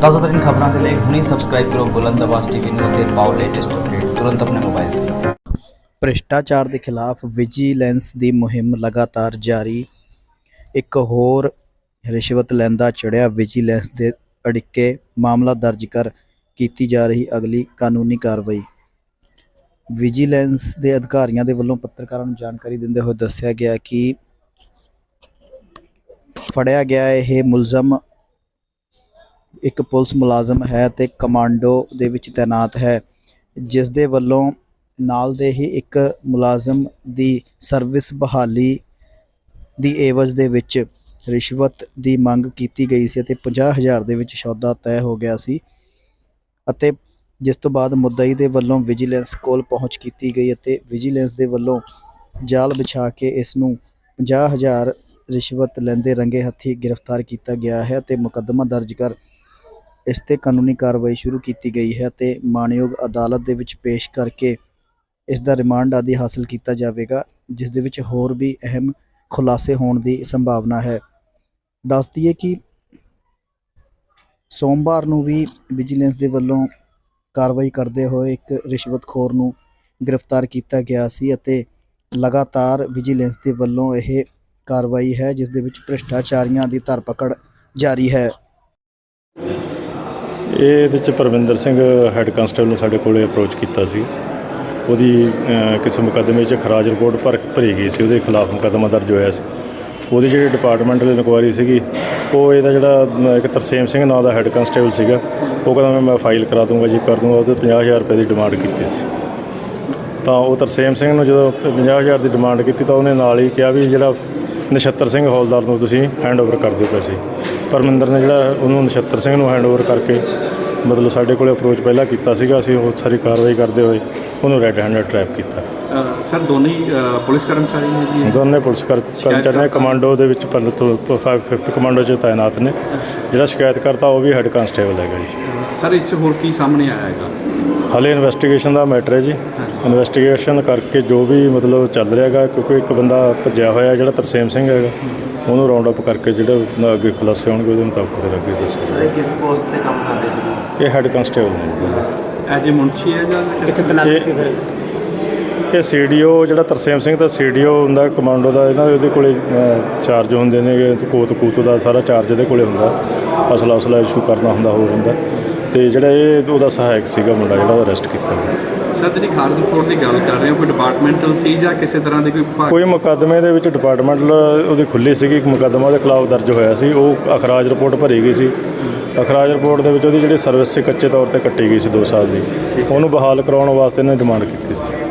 ਤਾਜ਼ਾ ਖਬਰਾਂ ਦੇ ਲਈ ਹੁਣੇ ਸਬਸਕ੍ਰਾਈਬ ਕਰੋ ਬੁਲੰਦ ਆਵਾਜ਼ ਟੀਵੀ ਨੂੰ ਅਤੇ ਪਾਓ ਲੇਟੈਸਟ ਅਪਡੇਟ ਤੁਰੰਤ ਆਪਣੇ ਮੋਬਾਈਲ ਤੇ। ਭ੍ਰਿਸ਼ਟਾਚਾਰ ਦੇ ਖਿਲਾਫ ਵਿਜੀਲੈਂਸ ਦੀ ਮੁਹਿੰਮ ਲਗਾਤਾਰ ਜਾਰੀ। ਇੱਕ ਹੋਰ ਰਿਸ਼ਵਤ ਲੈਂਦਾ ਚੜਿਆ ਵਿਜੀਲੈਂਸ ਦੇ ਅੜਿੱਕੇ ਮਾਮਲਾ ਦਰਜ ਕਰ ਕੀਤੀ ਜਾ ਰਹੀ ਅਗਲੀ ਕਾਨੂੰਨੀ ਕਾਰਵਾਈ। ਵਿਜੀਲੈਂਸ ਦੇ ਅਧਿਕਾਰੀਆਂ ਦੇ ਵੱਲੋਂ ਪੱਤਰਕਾਰਾਂ ਨੂੰ ਜਾਣਕਾਰੀ ਦਿੰਦੇ ਹੋਏ ਦੱਸਿਆ ਗਿਆ ਕਿ ਫੜਿਆ ਗਿਆ ਇਹ ਮੁਲਜ਼ਮ ਇੱਕ ਪੁਲਿਸ ਮੁਲਾਜ਼ਮ ਹੈ ਤੇ ਕਮਾਂਡੋ ਦੇ ਵਿੱਚ ਤਾਇਨਾਤ ਹੈ ਜਿਸ ਦੇ ਵੱਲੋਂ ਨਾਲ ਦੇ ਹੀ ਇੱਕ ਮੁਲਾਜ਼ਮ ਦੀ ਸਰਵਿਸ ਬਹਾਲੀ ਦੀ ਏਵਜ਼ ਦੇ ਵਿੱਚ ਰਿਸ਼ਵਤ ਦੀ ਮੰਗ ਕੀਤੀ ਗਈ ਸੀ ਅਤੇ 50000 ਦੇ ਵਿੱਚ ਸੌਦਾ ਤੈਅ ਹੋ ਗਿਆ ਸੀ ਅਤੇ ਜਿਸ ਤੋਂ ਬਾਅਦ ਮੁੱਦਈ ਦੇ ਵੱਲੋਂ ਵਿਜੀਲੈਂਸ ਕੋਲ ਪਹੁੰਚ ਕੀਤੀ ਗਈ ਅਤੇ ਵਿਜੀਲੈਂਸ ਦੇ ਵੱਲੋਂ ਜਾਲ ਵਿਛਾ ਕੇ ਇਸ ਨੂੰ 50000 ਰਿਸ਼ਵਤ ਲੈਂਦੇ ਰੰਗੇ ਹੱਥੀ ਗ੍ਰਿਫਤਾਰ ਕੀਤਾ ਗਿਆ ਹੈ ਤੇ ਮੁਕੱਦਮਾ ਦਰਜ ਕਰ ਇਸ ਤੇ ਕਾਨੂੰਨੀ ਕਾਰਵਾਈ ਸ਼ੁਰੂ ਕੀਤੀ ਗਈ ਹੈ ਅਤੇ ਮਾਣਯੋਗ ਅਦਾਲਤ ਦੇ ਵਿੱਚ ਪੇਸ਼ ਕਰਕੇ ਇਸ ਦਾ ਰਿਮਾਂਡ ਆਦਿ ਹਾਸਲ ਕੀਤਾ ਜਾਵੇਗਾ, ਜਿਸ ਦੇ ਵਿੱਚ ਹੋਰ ਵੀ ਅਹਿਮ ਖੁਲਾਸੇ ਹੋਣ ਦੀ ਸੰਭਾਵਨਾ ਹੈ। ਦੱਸ ਦਈਏ ਕਿ ਸੋਮਵਾਰ ਨੂੰ ਵੀ ਵਿਜੀਲੈਂਸ ਦੇ ਵੱਲੋਂ ਕਾਰਵਾਈ ਕਰਦੇ ਹੋਏ ਇੱਕ ਰਿਸ਼ਵਤਖੋਰ ਨੂੰ ਗ੍ਰਿਫਤਾਰ ਕੀਤਾ ਗਿਆ ਸੀ ਅਤੇ ਲਗਾਤਾਰ ਵਿਜੀਲੈਂਸ ਦੇ ਵੱਲੋਂ ਇਹ ਕਾਰਵਾਈ ਹੈ, ਜਿਸ ਦੇ ਵਿੱਚ ਭ੍ਰਿਸ਼ਟਾਚਾਰੀਆਂ ਦੀ ਧਰਪਕੜ ਜਾਰੀ ਹੈ। ਇਹ ਇਹਦੇ ਚ ਪਰਵਿੰਦਰ ਸਿੰਘ ਹੈੱਡ ਕਾਂਸਟੇਬਲ ਨੂੰ ਸਾਡੇ ਕੋਲੇ ਅਪਰੋਚ ਕੀਤਾ ਸੀ। ਉਹਦੀ ਕਿਸੇ ਮੁਕੱਦਮੇ 'ਚ ਖਰਾਜ ਰਿਪੋਰਟ ਭਰ, ਭਰੀ ਗਈ ਸੀ। ਉਹਦੇ ਖਿਲਾਫ ਮੁਕੱਦਮਾ ਦਰਜ ਹੋਇਆ ਸੀ। ਉਹਦੀ ਜਿਹੜੀ ਡਿਪਾਰਟਮੈਂਟਲ ਇਨਕੁਆਇਰੀ ਸੀਗੀ, ਉਹ ਇਹਦਾ ਜਿਹੜਾ ਇੱਕ ਤਰਸੇਮ ਸਿੰਘ ਨਾਂ ਦਾ ਹੈੱਡ ਕਾਂਸਟੇਬਲ ਸੀਗਾ, ਉਹ ਕਹਿੰਦਾ ਮੈਂ- ਮੈਂ ਫਾਈਲ ਕਰਾ ਦੂੰਗਾ ਜੀ, ਕਰ ਦੂੰਗਾ। ਉਹਦੇ 50000 ਰੁਪਏ ਦੀ ਡਿਮਾਂਡ ਕੀਤੀ ਸੀ। ਤਾਂ ਉਹ ਤਰਸੇਮ ਸਿੰਘ ਨੂੰ ਜਦੋਂ 50000 ਦੀ ਡਿਮਾਂਡ ਕੀਤੀ ਤਾਂ ਉਹਨੇ ਨਾਲ ਹੀ ਕਿਹਾ ਵੀ ਜਿਹੜਾ ਨਛੱਤਰ ਸਿੰਘ ਹੌਲਦਾਰ ਨੂੰ ਤੁਸੀਂ ਹੈਂਡਓਵਰ ਕਰ ਦਿਓ ਪੈਸੇ ਪਰਮਿੰਦਰ ਨੇ ਜਿਹੜਾ ਉਹਨੂੰ ਨਛੱਤਰ ਸਿੰਘ ਨੂੰ ਹੈਂਡਓਵਰ ਕਰਕੇ ਮਤਲਬ ਸਾਡੇ ਕੋਲੇ ਅਪਰੋਚ ਪਹਿਲਾਂ ਕੀਤਾ ਸੀਗਾ ਅਸੀਂ ਉਹ ਸਾਰੀ ਕਾਰਵਾਈ ਕਰਦੇ ਹੋਏ ਉਹਨੂੰ ਰੈੱਡ ਹੈਂਡਡ ਟਰੈਪ ਕੀਤਾ। ਸਰ ਦੋਨੇ ਪੁਲਿਸ ਕਰਮਚਾਰੀ ਨੇ ਜੀ? ਦੋਨੇ ਪੁਲਿਸ ਕਰ- ਕਰਮਚਾਰੀ ਨੇ ਕਮਾਂਡੋ ਦੇ ਵਿੱਚ 5th ਕਮਾਂਡੋ 'ਚ ਤਾਇਨਾਤ ਨੇ। ਜਿਹੜਾ ਸ਼ਿਕਾਇਤਕਰਤਾ ਉਹ ਵੀ ਹੈੱਡ ਕਾਂਸਟੇਬਲ ਹੈਗਾ ਜੀ। ਸਰ ਇਸ ਹੋਰ ਕੀ ਸਾਹਮਣੇ ਆਇਆ ਹੈਗਾ? ਹਾਲੇ ਇਨਵੈਸਟੀਗੇਸ਼ਨ ਦਾ ਮੈਟਰ ਹੈ ਜੀ। ਇਨਵੈਸਟੀਗੇਸ਼ਨ ਕਰਕੇ ਜੋ ਵੀ ਮਤਲਬ ਚੱਲ ਰਿਹਾ ਹੈਗਾ ਕਿਉਂਕਿ ਇੱਕ ਬੰਦਾ ਭੱਜਿਆ ਹੋਇਆ ਜਿਹੜਾ ਤਰਸੇਮ ਸਿੰਘ ਹੈਗਾ ਉਹਨੂੰ ਰਾਉਂਡ ਅਪ ਕਰਕੇ ਜਿਹੜਾ ਅੱਗੇ ਖੁਲਾਸੇ ਹੋਣਗੇ ਉਹਦੇ ਮੁਤਾਬਕ ਫਿਰ ਅੱਗੇ ਦੱਸਿਆ ਕਿਸ ਪੋਸਟ ਤੇ ਕੰਮ ਕਰਦੇ ਸੀ? ਇਹ ਹੈੱਡ ਕਾਂਸਟੇਬਲ ਨੇ ਜੀ। ਦੋਨੇ। ਐਜ ਏ ਮੁੰਸ਼ੀ ਹੈ ਜਾਂ ਇਹ ਇਹ ਸੀਡੀਓ ਜਿਹੜਾ ਤਰਸੇਮ ਸਿੰਘ ਦਾ ਸੀਡੀਓ ਹੁੰਦਾ ਕਮਾਂਡੋ ਦਾ ਇਹਨਾਂ ਦੇ ਉਹਦੇ ਕੋਲੇ ਚਾਰਜ ਹੁੰਦੇ ਨੇ ਕੋਤ ਕੂਤ ਦਾ ਸਾਰਾ ਚਾਰਜ ਇਹਦੇ ਕੋਲੇ ਹੁੰਦਾ। ਅਸਲਾ ਉਸਲਾ ਇਸ਼ੂ ਕਰਨਾ ਹੁੰਦਾ ਹੋਰ ਹੁੰਦਾ। ਤੇ ਜਿਹੜਾ ਇਹ ਉਹਦਾ ਸਹਾਇਕ ਸੀਗਾ ਮੁੰਡਾ ਜਿਹੜਾ ਉਹ ਅਰੈਸਟ ਕੀਤਾ। ਗਿਆ ਸਰ ਜਿਹੜੀ ਖਾਰਜ ਰਿਪੋਰਟ ਦੀ ਗੱਲ ਕਰ ਰਹੇ ਹੋ ਕੋਈ ਡਿਪਾਰਟਮੈਂਟਲ ਸੀ ਜਾਂ ਕਿਸੇ ਤਰ੍ਹਾਂ ਦੀ ਕੋਈ ਵਿਭਾਗ? ਕੋਈ ਮੁਕੱਦਮੇ ਦੇ ਵਿੱਚ ਡਿਪਾਰਟਮੈਂਟਲ ਉਹਦੀ ਖੁੱਲੀ ਸੀਗੀ ਇੱਕ ਮੁਕੱਦਮਾ ਦੇ ਖਿਲਾਫ ਦਰਜ ਹੋਇਆ ਸੀ ਉਹ ਅਖਰਾਜ ਰਿਪੋਰਟ ਭਰੀ ਗਈ ਸੀ। ਅਖਰਾਜ ਰਿਪੋਰਟ ਦੇ ਵਿੱਚ ਉਹਦੀ ਜਿਹੜੀ ਸਰਵਿਸ ਸੀ ਕੱਚੇ ਤੌਰ ਤੇ ਕੱਟੀ ਗਈ ਸੀ 2 ਸਾਲ ਦੀ। ਉਹਨੂੰ ਬਹਾਲ ਕਰਾਉਣ ਵਾਸਤੇ ਇਹਨੇ ਡਿਮਾਂਡ ਕੀਤੀ ਸੀ।